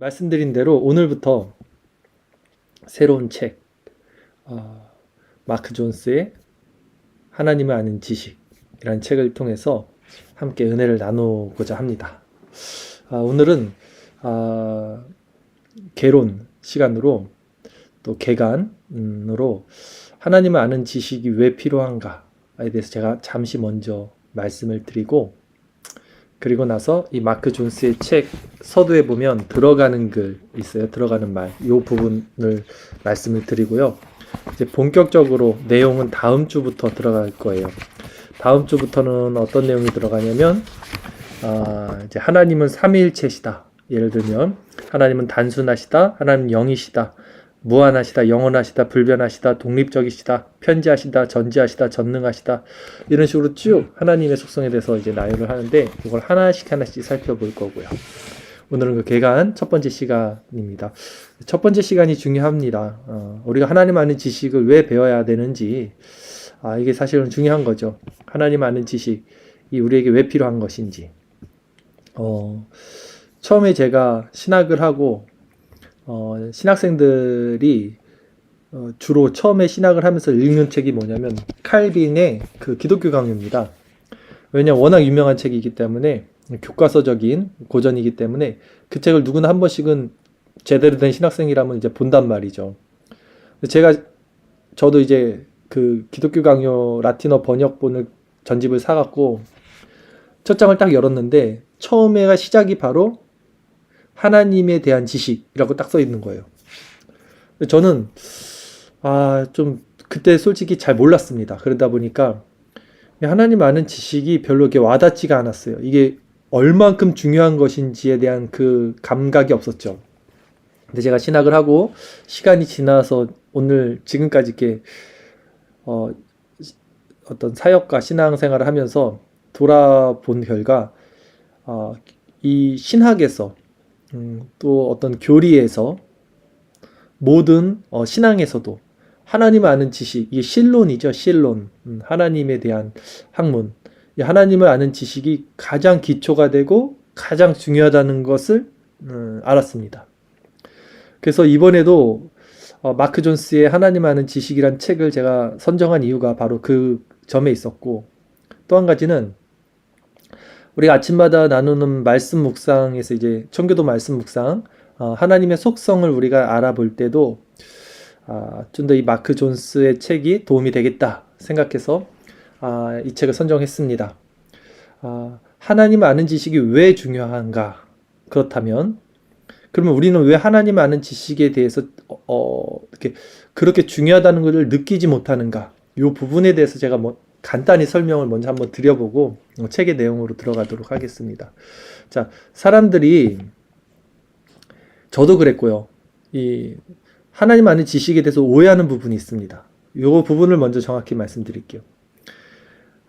말씀드린 대로 오늘부터 새로운 책, 어, 마크 존스의 하나님을 아는 지식이라는 책을 통해서 함께 은혜를 나누고자 합니다. 아, 오늘은 아, 개론 시간으로 또 개간으로 하나님을 아는 지식이 왜 필요한가에 대해서 제가 잠시 먼저 말씀을 드리고 그리고 나서 이 마크 존스의 책 서두에 보면 들어가는 글 있어요. 들어가는 말. 이 부분을 말씀을 드리고요. 이제 본격적으로 내용은 다음 주부터 들어갈 거예요. 다음 주부터는 어떤 내용이 들어가냐면 아, 이제 하나님은 삼위일체시다. 예를 들면 하나님은 단순하시다. 하나님은 영이시다. 무한하시다, 영원하시다, 불변하시다, 독립적이시다, 편지하시다, 전지하시다, 전능하시다 이런 식으로 쭉 하나님의 속성에 대해서 이제 나열을 하는데 이걸 하나씩 하나씩 살펴볼 거고요. 오늘은 그 개간 첫 번째 시간입니다. 첫 번째 시간이 중요합니다. 어, 우리가 하나님 아는 지식을 왜 배워야 되는지 아, 이게 사실은 중요한 거죠. 하나님 아는 지식이 우리에게 왜 필요한 것인지. 어, 처음에 제가 신학을 하고 어, 신학생들이 어, 주로 처음에 신학을 하면서 읽는 책이 뭐냐면 칼빈의 그 기독교 강요입니다. 왜냐 워낙 유명한 책이기 때문에 교과서적인 고전이기 때문에 그 책을 누구나 한 번씩은 제대로 된 신학생이라면 이제 본단 말이죠. 제가 저도 이제 그 기독교 강요 라틴어 번역본을 전집을 사갖고 첫 장을 딱 열었는데 처음에가 시작이 바로 하나님에 대한 지식이라고 딱 써 있는 거예요. 저는 아 좀 그때 솔직히 잘 몰랐습니다. 그러다 보니까 하나님 아는 지식이 별로 이렇게 와닿지가 않았어요. 이게 얼만큼 중요한 것인지에 대한 그 감각이 없었죠. 근데 제가 신학을 하고 시간이 지나서 오늘 지금까지 이렇게 어 어떤 사역과 신앙생활을 하면서 돌아본 결과 어, 이 신학에서 음, 또 어떤 교리에서 모든 어, 신앙에서도 하나님 아는 지식, 이게 신론이죠, 신론. 음, 하나님에 대한 학문. 이 하나님을 아는 지식이 가장 기초가 되고 가장 중요하다는 것을 음, 알았습니다. 그래서 이번에도 어, 마크 존스의 하나님 아는 지식이란 책을 제가 선정한 이유가 바로 그 점에 있었고 또 한 가지는 우리가 아침마다 나누는 말씀 묵상에서 이제 청교도 말씀 묵상 어, 하나님의 속성을 우리가 알아볼 때도 아, 좀 더 이 마크 존스의 책이 도움이 되겠다 생각해서 아, 이 책을 선정했습니다. 아, 하나님 아는 지식이 왜 중요한가? 그렇다면 그러면 우리는 왜 하나님 아는 지식에 대해서 어, 어, 이렇게 그렇게 중요하다는 것을 느끼지 못하는가? 이 부분에 대해서 제가 뭐 간단히 설명을 먼저 한번 드려보고 어, 책의 내용으로 들어가도록 하겠습니다. 자, 사람들이 저도 그랬고요. 이 하나님 아는 지식에 대해서 오해하는 부분이 있습니다. 이 부분을 먼저 정확히 말씀드릴게요.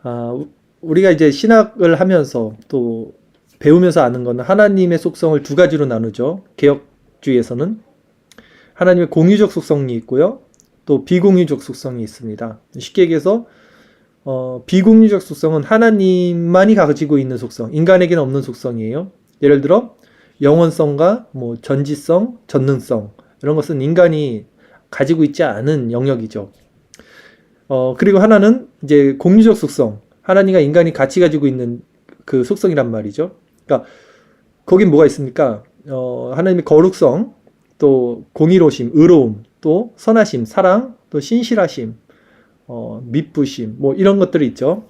아, 우리가 이제 신학을 하면서 또 배우면서 아는 거는 하나님의 속성을 두 가지로 나누죠. 개혁주의에서는 하나님의 공유적 속성이 있고요. 또 비공유적 속성이 있습니다. 쉽게 얘기해서 어, 비공유적 속성은 하나님만이 가지고 있는 속성, 인간에게는 없는 속성이에요. 예를 들어 영원성과 뭐 전지성, 전능성 이런 것은 인간이 가지고 있지 않은 영역이죠. 어, 그리고 하나는 이제 공유적 속성, 하나님과 인간이 같이 가지고 있는 그 속성이란 말이죠. 그러니까 거긴 뭐가 있습니까? 어, 하나님의 거룩성, 또 공의로심, 의로움, 또 선하심, 사랑, 또 신실하심, 어, 미쁘심, 뭐 이런 것들이 있죠.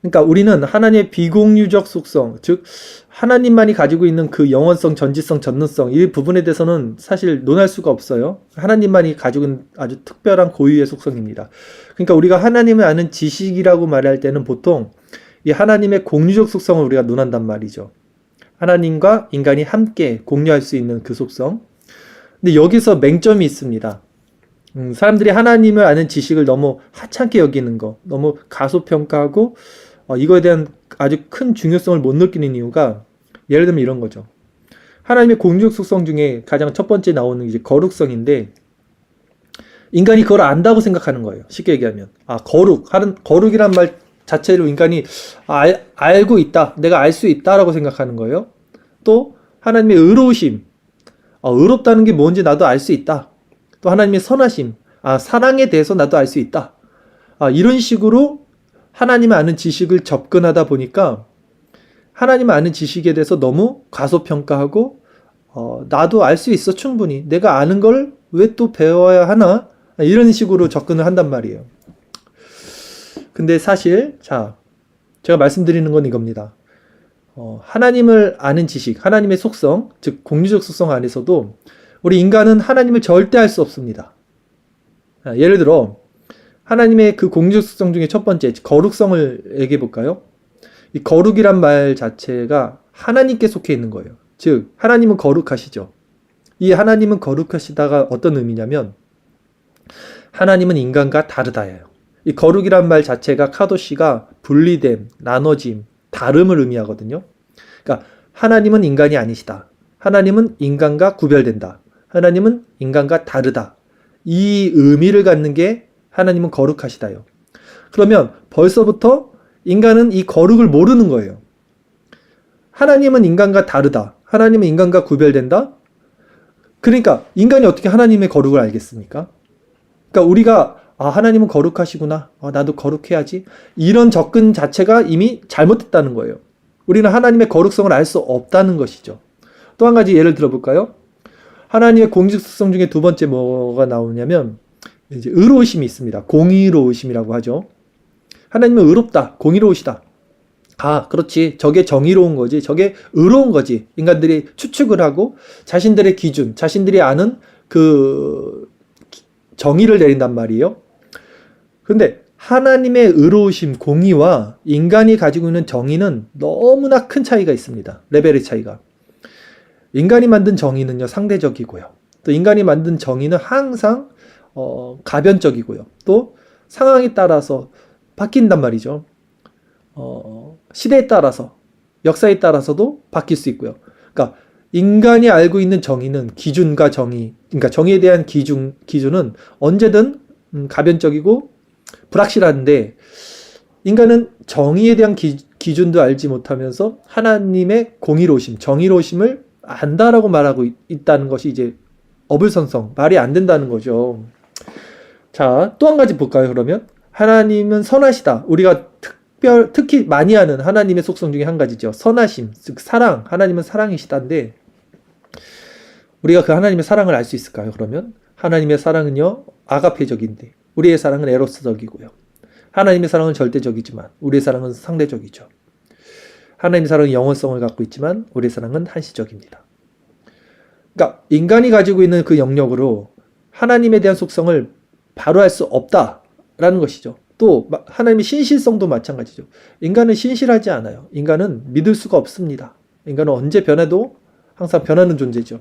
그러니까 우리는 하나님의 비공유적 속성, 즉 하나님만이 가지고 있는 그 영원성, 전지성, 전능성 이 부분에 대해서는 사실 논할 수가 없어요. 하나님만이 가지고 있는 아주 특별한 고유의 속성입니다. 그러니까 우리가 하나님을 아는 지식이라고 말할 때는 보통 이 하나님의 공유적 속성을 우리가 논한단 말이죠. 하나님과 인간이 함께 공유할 수 있는 그 속성. 근데 여기서 맹점이 있습니다. 음, 사람들이 하나님을 아는 지식을 너무 하찮게 여기는 거, 너무 가소평가하고 어, 이거에 대한 아주 큰 중요성을 못 느끼는 이유가 예를 들면 이런 거죠. 하나님의 공적 속성 중에 가장 첫 번째 나오는 이제 거룩성인데 인간이 그걸 안다고 생각하는 거예요. 쉽게 얘기하면 아 거룩 하는 거룩이란 말 자체로 인간이 알, 알고 있다, 내가 알 수 있다라고 생각하는 거예요. 또 하나님의 의로우심. 아, 의롭다는 게 뭔지 나도 알 수 있다. 또 하나님의 선하심. 아, 사랑에 대해서 나도 알 수 있다. 아, 이런 식으로 하나님을 아는 지식을 접근하다 보니까 하나님을 아는 지식에 대해서 너무 과소평가하고 어, 나도 알 수 있어 충분히 내가 아는 걸 왜 또 배워야 하나 이런 식으로 접근을 한단 말이에요. 근데 사실 자 제가 말씀드리는 건 이겁니다. 어, 하나님을 아는 지식, 하나님의 속성, 즉 공유적 속성 안에서도 우리 인간은 하나님을 절대 알 수 없습니다. 아, 예를 들어 하나님의 그 속성 중에 첫 번째 거룩성을 얘기해 볼까요? 이 거룩이란 말 자체가 하나님께 속해 있는 거예요. 즉 하나님은 거룩하시죠. 이 하나님은 거룩하시다가 어떤 의미냐면 하나님은 인간과 다르다예요. 이 거룩이란 말 자체가 카도시가 분리됨, 나눠짐, 다름을 의미하거든요. 그러니까 하나님은 인간이 아니시다. 하나님은 인간과 구별된다. 하나님은 인간과 다르다. 이 의미를 갖는 게 하나님은 거룩하시다요. 그러면 벌써부터 인간은 이 거룩을 모르는 거예요. 하나님은 인간과 다르다. 하나님은 인간과 구별된다. 그러니까 인간이 어떻게 하나님의 거룩을 알겠습니까? 그러니까 우리가 아 하나님은 거룩하시구나. 아, 나도 거룩해야지. 이런 접근 자체가 이미 잘못됐다는 거예요. 우리는 하나님의 거룩성을 알 수 없다는 것이죠. 또 한 가지 예를 들어볼까요? 하나님의 공직성 중에 두 번째 뭐가 나오냐면 이제 의로우심이 있습니다. 공의로우심이라고 하죠. 하나님은 의롭다, 공의로우시다. 아, 그렇지. 저게 정의로운 거지. 저게 의로운 거지. 인간들이 추측을 하고 자신들의 기준, 자신들이 아는 그 정의를 내린단 말이에요. 근데 하나님의 의로우심, 공의와 인간이 가지고 있는 정의는 너무나 큰 차이가 있습니다. 레벨의 차이가. 인간이 만든 정의는요, 상대적이고요. 또 인간이 만든 정의는 항상 어, 가변적이고요. 또 상황에 따라서 바뀐단 말이죠. 어, 시대에 따라서, 역사에 따라서도 바뀔 수 있고요. 그러니까 인간이 알고 있는 정의는 기준과 정의, 그러니까 정의에 대한 기준, 기준은 언제든 음, 가변적이고 불확실한데 인간은 정의에 대한 기, 기준도 알지 못하면서 하나님의 공의로우심, 정의로우심을 안다라고 말하고 있, 있다는 것이 이제 어불선성, 말이 안 된다는 거죠. 자, 또 한 가지 볼까요, 그러면? 하나님은 선하시다. 우리가 특별, 특히 많이 하는 하나님의 속성 중에 한 가지죠. 선하심, 즉, 사랑. 하나님은 사랑이시다인데, 우리가 그 하나님의 사랑을 알 수 있을까요, 그러면? 하나님의 사랑은요, 아가페적인데, 우리의 사랑은 에로스적이고요. 하나님의 사랑은 절대적이지만, 우리의 사랑은 상대적이죠. 하나님의 사랑은 영원성을 갖고 있지만, 우리의 사랑은 한시적입니다. 그러니까, 인간이 가지고 있는 그 영역으로 하나님에 대한 속성을 바로 할 수 없다라는 것이죠. 또 하나님의 신실성도 마찬가지죠. 인간은 신실하지 않아요. 인간은 믿을 수가 없습니다. 인간은 언제 변해도 항상 변하는 존재죠.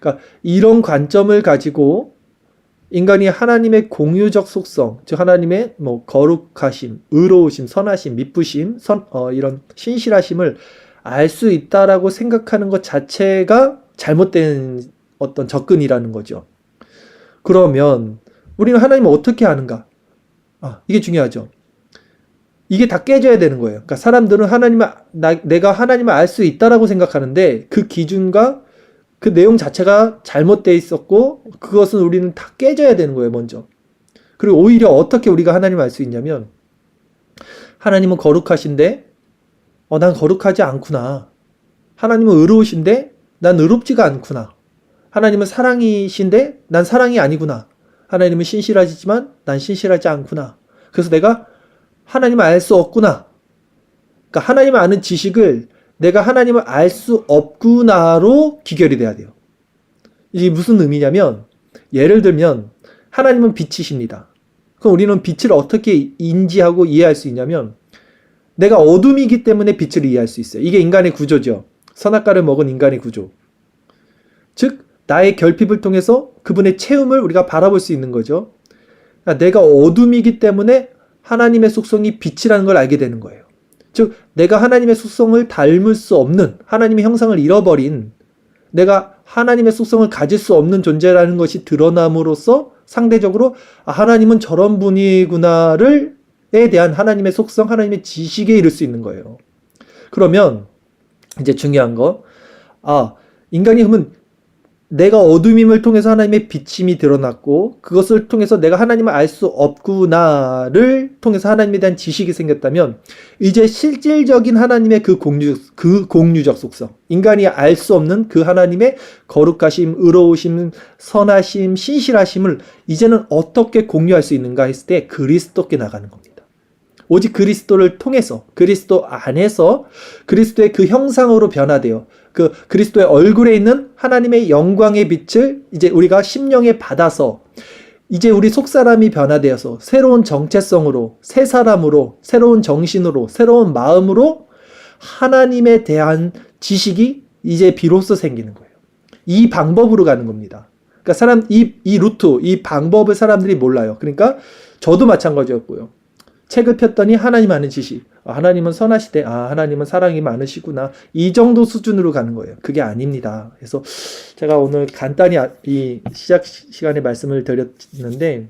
그러니까 이런 관점을 가지고 인간이 하나님의 공유적 속성, 즉 하나님의 뭐 거룩하심, 의로우심, 선하심, 미쁘심, 선, 어, 이런 신실하심을 알 수 있다라고 생각하는 것 자체가 잘못된 어떤 접근이라는 거죠. 그러면 우리는 하나님을 어떻게 아는가? 아, 이게 중요하죠. 이게 다 깨져야 되는 거예요. 그러니까 사람들은 하나님을 나, 내가 하나님을 알 수 있다라고 생각하는데 그 기준과 그 내용 자체가 잘못되어 있었고 그것은 우리는 다 깨져야 되는 거예요, 먼저. 그리고 오히려 어떻게 우리가 하나님을 알수 있냐면 하나님은 거룩하신데 어, 난 거룩하지 않구나. 하나님은 의로우신데 난 의롭지가 않구나. 하나님은 사랑이신데 난 사랑이 아니구나. 하나님은 신실하시지만 난 신실하지 않구나. 그래서 내가 하나님을 알 수 없구나. 그러니까 하나님을 아는 지식을 내가 하나님을 알 수 없구나로 기결이 돼야 돼요. 이게 무슨 의미냐면 예를 들면 하나님은 빛이십니다. 그럼 우리는 빛을 어떻게 인지하고 이해할 수 있냐면 내가 어둠이기 때문에 빛을 이해할 수 있어요. 이게 인간의 구조죠. 선악과를 먹은 인간의 구조. 즉 나의 결핍을 통해서 그분의 체험을 우리가 바라볼 수 있는 거죠. 그러니까 내가 어둠이기 때문에 하나님의 속성이 빛이라는 걸 알게 되는 거예요. 즉, 내가 하나님의 속성을 닮을 수 없는 하나님의 형상을 잃어버린 내가 하나님의 속성을 가질 수 없는 존재라는 것이 드러남으로써 상대적으로 아, 하나님은 저런 분이구나를 에 대한 하나님의 속성, 하나님의 지식에 이를 수 있는 거예요. 그러면 이제 중요한 거 아, 인간이 그러면 내가 어둠임을 통해서 하나님의 비침이 드러났고 그것을 통해서 내가 하나님을 알 수 없구나를 통해서 하나님에 대한 지식이 생겼다면 이제 실질적인 하나님의 그 공유 그 공유적 속성 인간이 알 수 없는 그 하나님의 거룩하심, 의로우심, 선하심, 신실하심을 이제는 어떻게 공유할 수 있는가 했을 때 그리스도께 나가는 겁니다. 오직 그리스도를 통해서 그리스도 안에서 그리스도의 그 형상으로 변화되어 그 그리스도의 얼굴에 있는 하나님의 영광의 빛을 이제 우리가 심령에 받아서 이제 우리 속사람이 변화되어서 새로운 정체성으로 새 사람으로 새로운 정신으로 새로운 마음으로 하나님에 대한 지식이 이제 비로소 생기는 거예요. 이 방법으로 가는 겁니다. 그러니까 사람 이, 이 루트, 이 방법을 사람들이 몰라요. 그러니까 저도 마찬가지였고요. 책을 폈더니 하나님 아는 지식. 아, 하나님은 선하시대. 아, 하나님은 사랑이 많으시구나. 이 정도 수준으로 가는 거예요. 그게 아닙니다. 그래서 제가 오늘 간단히 아- 이 시작 시- 시간에 말씀을 드렸는데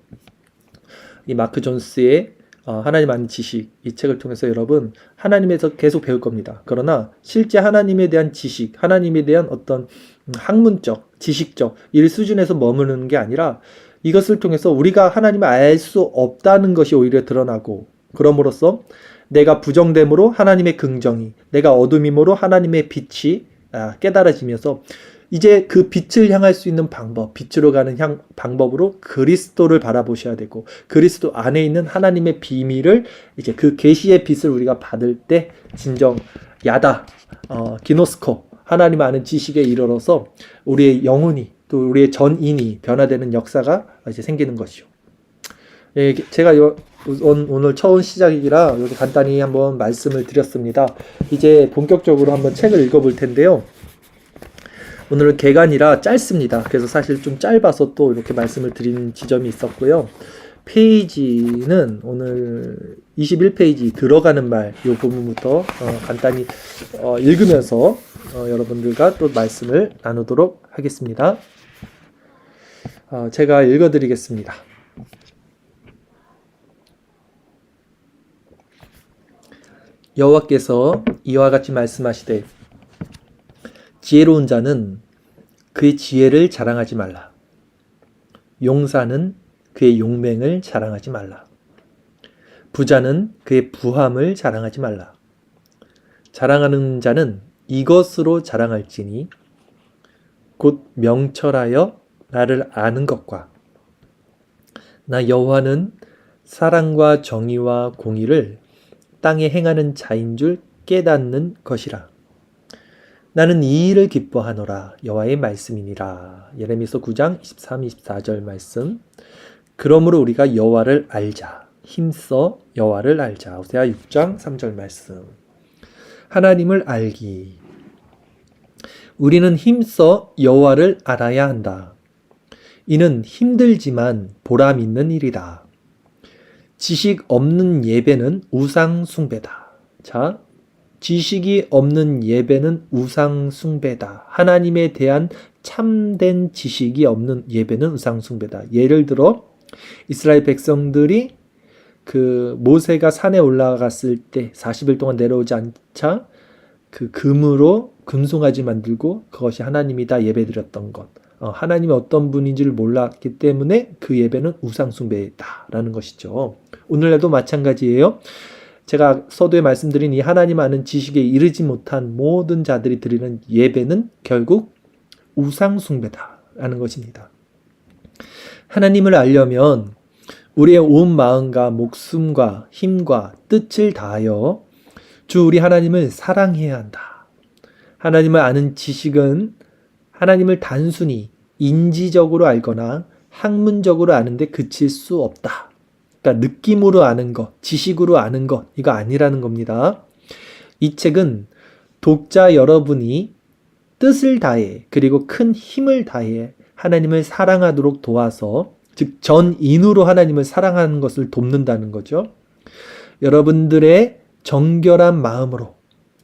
이 마크 존스의 어, 하나님 아는 지식 이 책을 통해서 여러분 하나님에서 계속 배울 겁니다. 그러나 실제 하나님에 대한 지식, 하나님에 대한 어떤 음, 학문적, 지식적 이 수준에서 머무르는 게 아니라 이것을 통해서 우리가 하나님을 알 수 없다는 것이 오히려 드러나고 그럼으로써 내가 부정됨으로 하나님의 긍정이, 내가 어둠임으로 하나님의 빛이 아, 깨달아지면서 이제 그 빛을 향할 수 있는 방법, 빛으로 가는 향, 방법으로 그리스도를 바라보셔야 되고 그리스도 안에 있는 하나님의 비밀을 이제 그 계시의 빛을 우리가 받을 때 진정 야다, 어, 기노스코 하나님 아는 지식에 이르러서 우리의 영혼이 또 우리의 전인이 변화되는 역사가 이제 생기는 것이요. 예, 제가 요, 온- 오늘 처음 시작이라 이렇게 간단히 한번 말씀을 드렸습니다. 이제 본격적으로 한번 책을 읽어볼 텐데요. 오늘은 개간이라 짧습니다. 그래서 사실 좀 짧아서 또 이렇게 말씀을 드리는 지점이 있었고요. 페이지는 오늘 21페이지 들어가는 말 이 부분부터 어, 간단히 어, 읽으면서 어, 여러분들과 또 말씀을 나누도록 하겠습니다. 어, 제가 읽어드리겠습니다. 여호와께서 이와 같이 말씀하시되 지혜로운 자는 그의 지혜를 자랑하지 말라. 용사는 그의 용맹을 자랑하지 말라. 부자는 그의 부함을 자랑하지 말라. 자랑하는 자는 이것으로 자랑할지니 곧 명철하여 나를 아는 것과 나 여호와는 사랑과 정의와 공의를 땅에 행하는 자인 줄 깨닫는 것이라. 나는 이 일을 기뻐하노라 여호와의 말씀이니라. 예레미서 9장 23, 24절 말씀. 그러므로 우리가 여호와를 알자. 힘써 여호와를 알자. 호세아 6장 3절 말씀. 하나님을 알기. 우리는 힘써 여호와를 알아야 한다. 이는 힘들지만 보람 있는 일이다. 지식 없는 예배는 우상 숭배다. 자, 지식이 없는 예배는 우상 숭배다. 하나님에 대한 참된 지식이 없는 예배는 우상 숭배다. 예를 들어 이스라엘 백성들이 그 모세가 산에 올라갔을 때 40일 동안 내려오지 않자 그 금으로 금송아지 만들고 그것이 하나님이다 예배드렸던 것. 어, 하나님이 어떤 분인지를 몰랐기 때문에 그 예배는 우상숭배다라는 것이죠. 오늘날도 마찬가지예요. 제가 서두에 말씀드린 이 하나님 아는 지식에 이르지 못한 모든 자들이 드리는 예배는 결국 우상숭배다라는 것입니다. 하나님을 알려면 우리의 온 마음과 목숨과 힘과 뜻을 다하여 주 우리 하나님을 사랑해야 한다. 하나님을 아는 지식은 하나님을 단순히 인지적으로 알거나 학문적으로 아는데 그칠 수 없다. 그러니까 느낌으로 아는 것, 지식으로 아는 것, 이거 아니라는 겁니다. 이 책은 독자 여러분이 뜻을 다해, 그리고 큰 힘을 다해 하나님을 사랑하도록 도와서, 즉, 전인으로 하나님을 사랑하는 것을 돕는다는 거죠. 여러분들의 정결한 마음으로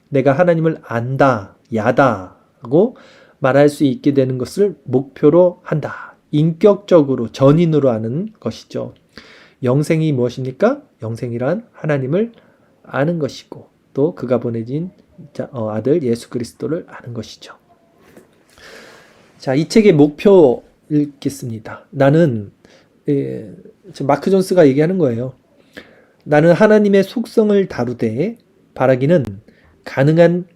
내가 하나님을 안다, 야다 하고 말할 수 있게 되는 것을 목표로 한다. 인격적으로 전인으로 하는 것이죠. 영생이 무엇입니까? 영생이란 하나님을 아는 것이고 또 그가 보내진 자- 어, 아들 예수 그리스도를 아는 것이죠. 자, 이 책의 목표 읽겠습니다. 나는 예, 마크 존스가 얘기하는 거예요. 나는 하나님의 속성을 다루되 바라기는 가능한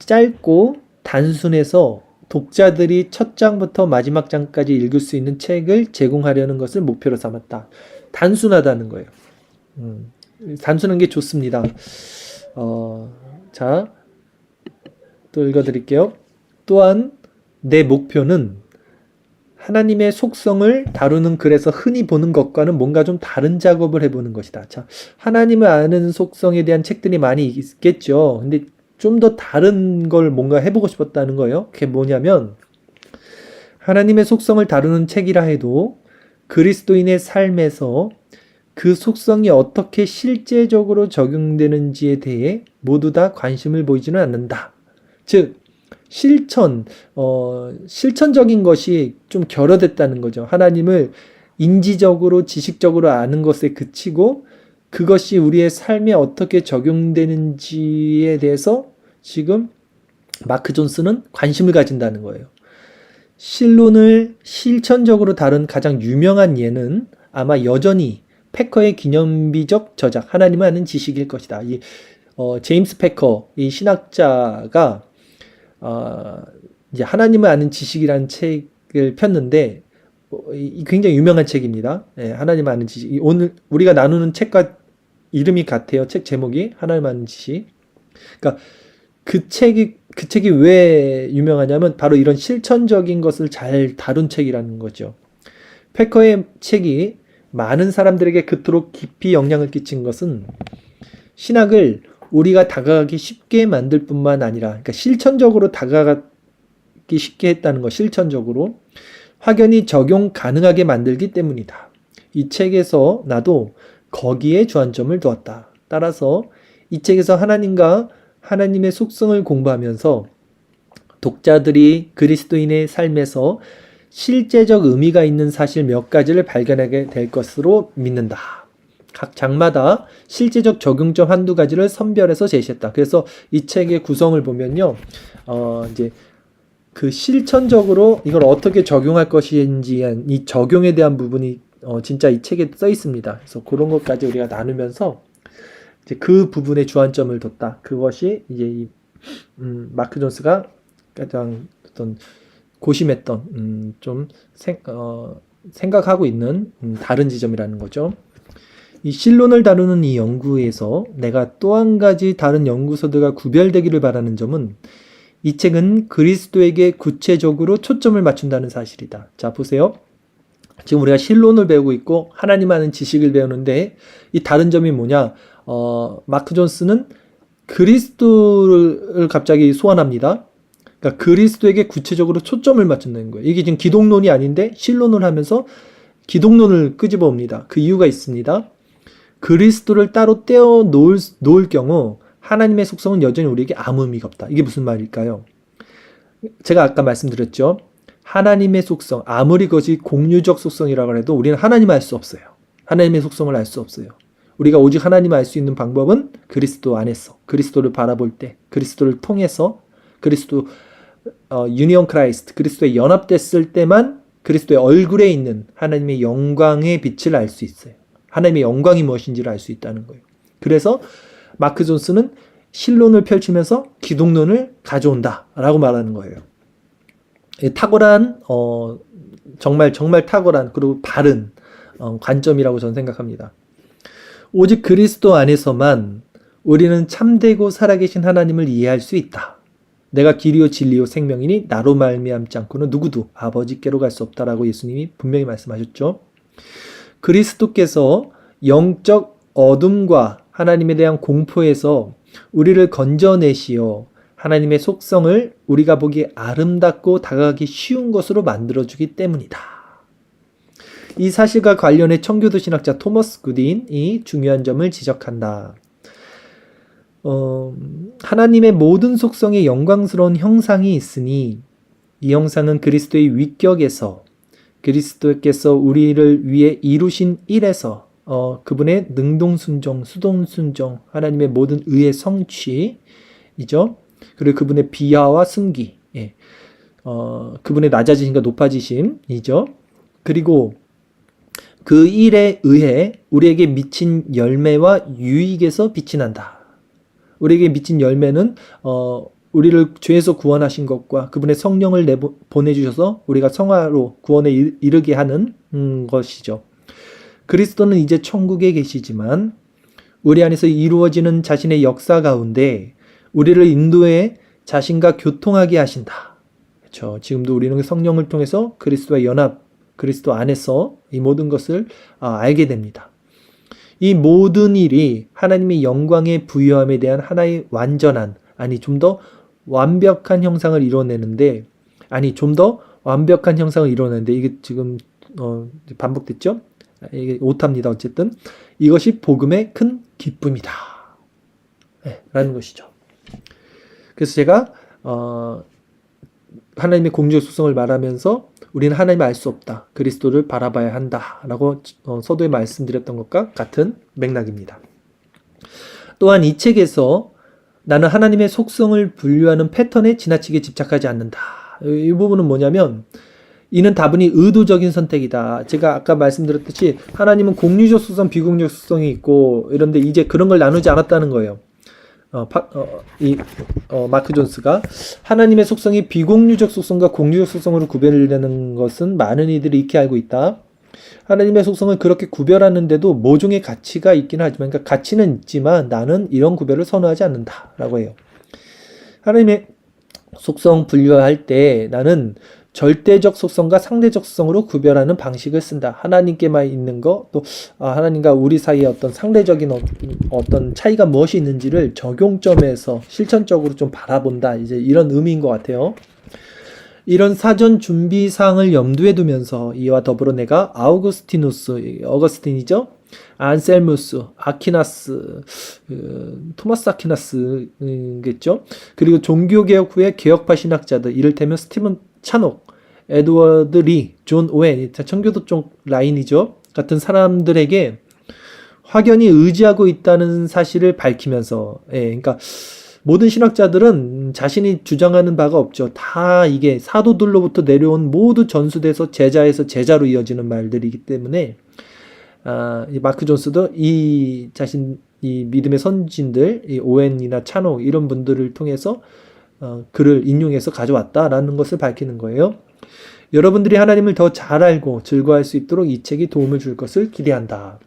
짧고 단순해서 독자들이 첫 장부터 마지막 장까지 읽을 수 있는 책을 제공하려는 것을 목표로 삼았다. 단순하다는 거예요. 음, 단순한 게 좋습니다. 어, 자, 또 읽어드릴게요. 또한 내 목표는 하나님의 속성을 다루는 글에서 흔히 보는 것과는 뭔가 좀 다른 작업을 해보는 것이다. 자, 하나님을 아는 속성에 대한 책들이 많이 있겠죠. 근데 좀 더 다른 걸 뭔가 해보고 싶었다는 거예요. 그게 뭐냐면, 하나님의 속성을 다루는 책이라 해도 그리스도인의 삶에서 그 속성이 어떻게 실제적으로 적용되는지에 대해 모두 다 관심을 보이지는 않는다. 즉, 실천, 어, 실천적인 것이 좀 결여됐다는 거죠. 하나님을 인지적으로, 지식적으로 아는 것에 그치고 그것이 우리의 삶에 어떻게 적용되는지에 대해서 지금 마크 존스는 관심을 가진다는 거예요. 실론을 실천적으로 다룬 가장 유명한 예는 아마 여전히 패커의 기념비적 저작 하나님을 아는 지식일 것이다. 이 어, 제임스 패커 이 신학자가 어, 이제 하나님을 아는 지식이라는 책을 폈는데 어, 이 굉장히 유명한 책입니다. 예, 하나님 아는 지식. 이 오늘 우리가 나누는 책과 이름이 같아요. 책 제목이 지식. 그러니까 그 책이 그 책이 왜 유명하냐면 바로 이런 실천적인 것을 잘 다룬 책이라는 거죠. 패커의 책이 많은 사람들에게 그토록 깊이 영향을 끼친 것은 신학을 우리가 다가가기 쉽게 만들 뿐만 아니라 그러니까 실천적으로 다가가기 쉽게 했다는 것 실천적으로 확연히 적용 가능하게 만들기 때문이다. 이 책에서 나도 거기에 주안점을 두었다. 따라서 이 책에서 하나님과 하나님의 속성을 공부하면서 독자들이 그리스도인의 삶에서 실제적 의미가 있는 사실 몇 가지를 발견하게 될 것으로 믿는다. 각 장마다 실제적 적용점 한두 가지를 선별해서 제시했다. 그래서 이 책의 구성을 보면요. 어, 이제 그 실천적으로 이걸 어떻게 적용할 것인지 이 적용에 대한 부분이 어, 진짜 이 책에 써 있습니다. 그래서 그런 것까지 우리가 나누면서 이제 그 부분에 주안점을 뒀다. 그것이 이제 이 음, 마크 존스가 가장 어떤 고심했던 음, 좀 생, 어, 생각하고 있는 음, 다른 지점이라는 거죠. 이 실론을 다루는 이 연구에서 내가 또 한 가지 다른 연구서들과 구별되기를 바라는 점은 이 책은 그리스도에게 구체적으로 초점을 맞춘다는 사실이다. 자, 보세요. 지금 우리가 실론을 배우고 있고 하나님 아는 지식을 배우는데 이 다른 점이 뭐냐? 어, 마크 존스는 그리스도를 갑자기 소환합니다. 그러니까 그리스도에게 구체적으로 초점을 맞춘다는 거예요. 이게 지금 기독론이 아닌데 실론을 하면서 기독론을 끄집어 옵니다. 그 이유가 있습니다. 그리스도를 따로 떼어 놓을, 놓을 경우 하나님의 속성은 여전히 우리에게 아무 의미가 없다. 이게 무슨 말일까요? 제가 아까 말씀드렸죠. 하나님의 속성, 아무리 그것이 공유적 속성이라고 해도 우리는 하나님을 알 수 없어요. 하나님의 속성을 알 수 없어요. 우리가 오직 하나님을 알 수 있는 방법은 그리스도 안에서, 그리스도를 바라볼 때, 그리스도를 통해서, 그리스도, 어, 유니온 크라이스트, 그리스도에 연합됐을 때만 그리스도의 얼굴에 있는 하나님의 영광의 빛을 알 수 있어요. 하나님의 영광이 무엇인지를 알 수 있다는 거예요. 그래서 마크 존스는 신론을 펼치면서 기독론을 가져온다라고 말하는 거예요. 탁월한 어, 정말 정말 탁월한 그리고 바른 어, 관점이라고 저는 생각합니다. 오직 그리스도 안에서만 우리는 참되고 살아계신 하나님을 이해할 수 있다. 내가 길이요 진리요 생명이니 나로 말미암지 않고는 누구도 아버지께로 갈 수 없다라고 예수님이 분명히 말씀하셨죠. 그리스도께서 영적 어둠과 하나님에 대한 공포에서 우리를 건져내시어 하나님의 속성을 우리가 보기 아름답고 다가가기 쉬운 것으로 만들어주기 때문이다. 이 사실과 관련해 청교도 신학자 토머스 구딘이 중요한 점을 지적한다. 어, 하나님의 모든 속성에 영광스러운 형상이 있으니 이 형상은 그리스도의 위격에서 그리스도께서 우리를 위해 이루신 일에서 어, 그분의 능동순종, 수동순종, 하나님의 모든 의의 성취이죠. 그리고 그분의 비하와 승기, 예. 어, 그분의 낮아지심과 높아지심이죠. 그리고 그 일에 의해 우리에게 미친 열매와 유익에서 빛이 난다. 우리에게 미친 열매는 어, 우리를 죄에서 구원하신 것과 그분의 성령을 내보, 보내주셔서 우리가 성화로 구원에 이- 이르게 하는 음, 것이죠. 그리스도는 이제 천국에 계시지만 우리 안에서 이루어지는 자신의 역사 가운데 우리를 인도해 자신과 교통하게 하신다. 그렇죠. 지금도 우리는 성령을 통해서 그리스도와 연합, 그리스도 안에서 이 모든 것을 아, 알게 됩니다. 이 모든 일이 하나님의 영광의 부여함에 대한 하나의 완전한 아니 좀 더 완벽한 형상을 이뤄내는데 아니 좀 더 완벽한 형상을 이뤄내는데 이게 지금 어, 반복됐죠? 이게 오타입니다. 어쨌든 이것이 복음의 큰 기쁨이다. 네, 라는 것이죠. 그래서 제가 어, 하나님의 공주의 수성을 말하면서 우리는 하나님을 알 수 없다. 그리스도를 바라봐야 한다라고 어, 서두에 말씀드렸던 것과 같은 맥락입니다. 또한 이 책에서 나는 하나님의 속성을 분류하는 패턴에 지나치게 집착하지 않는다. 이 부분은 뭐냐면 이는 다분히 의도적인 선택이다. 제가 아까 말씀드렸듯이 하나님은 공유적 수성, 비공유적 수성이 있고 이런데 이제 그런 걸 나누지 않았다는 거예요. 어, 파, 어, 이 어, 마크 존스가 하나님의 속성이 비공유적 속성과 공유적 속성으로 구별되는 것은 많은 이들이 익히 알고 있다. 하나님의 속성을 그렇게 구별하는데도 모종의 가치가 있긴 하지만, 그러니까 가치는 있지만 나는 이런 구별을 선호하지 않는다라고 해요. 하나님의 속성 분류할 때 나는 절대적 속성과 상대적 속성으로 구별하는 방식을 쓴다. 하나님께만 있는 거, 또 아, 하나님과 우리 사이에 어떤 상대적인 어, 어떤 차이가 무엇이 있는지를 적용점에서 실천적으로 좀 바라본다. 이제 이런 의미인 것 같아요. 이런 사전 준비 사항을 염두에 두면서 이와 더불어 내가 아우구스티누스, 어거스틴이죠. 안셀무스, 아키나스, 그, 토마스 아키나스겠죠. 그리고 종교개혁 후에 개혁파 신학자들, 이를테면 스티븐 차녹, 에드워드 리, 존 오웬, 청교도 쪽 라인이죠. 같은 사람들에게 확연히 의지하고 있다는 사실을 밝히면서, 예, 그러니까 모든 신학자들은 자신이 주장하는 바가 없죠. 다 이게 사도들로부터 내려온 모두 전수돼서 제자에서 제자로 이어지는 말들이기 때문에 아, 이 마크 존스도 이 자신 이 믿음의 선진들, 이 오웬이나 차노 이런 분들을 통해서 어, 글을 인용해서 가져왔다라는 것을 밝히는 거예요. 여러분들이 하나님을 더 잘 알고 즐거워할 수 있도록 이 책이 도움을 줄 것을 기대한다.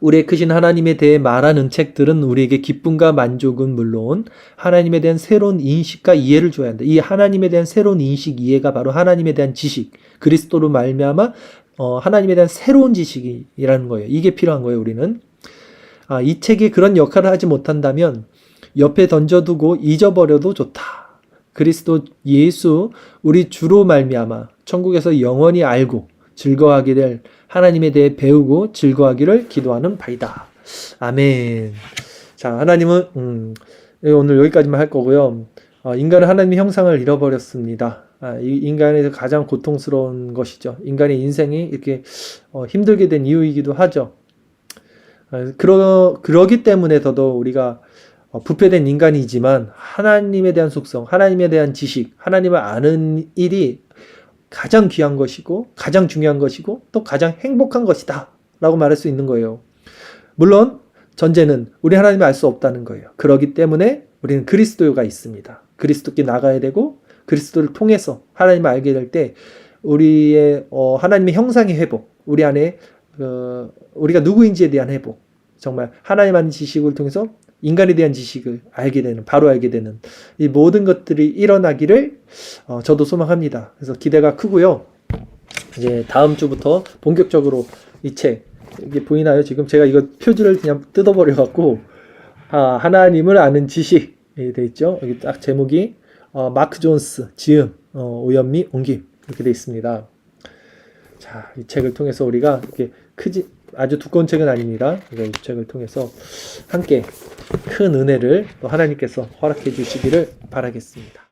우리의 크신 하나님에 대해 말하는 책들은 우리에게 기쁨과 만족은 물론 하나님에 대한 새로운 인식과 이해를 줘야 한다. 이 하나님에 대한 새로운 인식, 이해가 바로 하나님에 대한 지식, 그리스도로 말미암아 어, 하나님에 대한 새로운 지식이라는 거예요. 이게 필요한 거예요. 우리는 아, 이 책이 그런 역할을 하지 못한다면 옆에 던져두고 잊어버려도 좋다. 그리스도 예수 우리 주로 말미암아 천국에서 영원히 알고 즐거워하게 될 하나님에 대해 배우고 즐거워하기를 기도하는 바이다. 아멘. 자, 하나님은 음, 오늘 여기까지만 할 거고요. 어, 인간은 하나님의 형상을 잃어버렸습니다. 아, 이 인간에서 가장 고통스러운 것이죠. 인간의 인생이 이렇게 어, 힘들게 된 이유이기도 하죠. 아, 그러, 그러기 때문에 더더 우리가 어, 부패된 인간이지만 하나님에 대한 속성, 하나님에 대한 지식, 하나님을 아는 일이 가장 귀한 것이고 가장 중요한 것이고 또 가장 행복한 것이다 라고 말할 수 있는 거예요. 물론 전제는 우리 하나님을 알 수 없다는 거예요. 그러기 때문에 우리는 그리스도가 있습니다. 그리스도께 나가야 되고 그리스도를 통해서 하나님을 알게 될 때 우리의 어, 하나님의 형상의 회복, 우리 안에 어, 우리가 누구인지에 대한 회복, 정말 하나님 아는 지식을 통해서 인간에 대한 지식을 알게 되는, 바로 알게 되는 이 모든 것들이 일어나기를 어, 저도 소망합니다. 그래서 기대가 크고요. 이제 다음 주부터 본격적으로 이 책, 이게 보이나요? 지금 제가 이거 표지를 그냥 뜯어버려 갖고 아, 하나님을 아는 지식 이 돼 있죠. 여기 딱 제목이 어, 마크 존스, 지음, 어, 오연미, 옹김 이렇게 돼 있습니다. 자, 이 책을 통해서 우리가 이렇게 크지 아주 두꺼운 책은 아닙니다. 이 책을 통해서 함께 큰 은혜를 또 하나님께서 허락해 주시기를 바라겠습니다.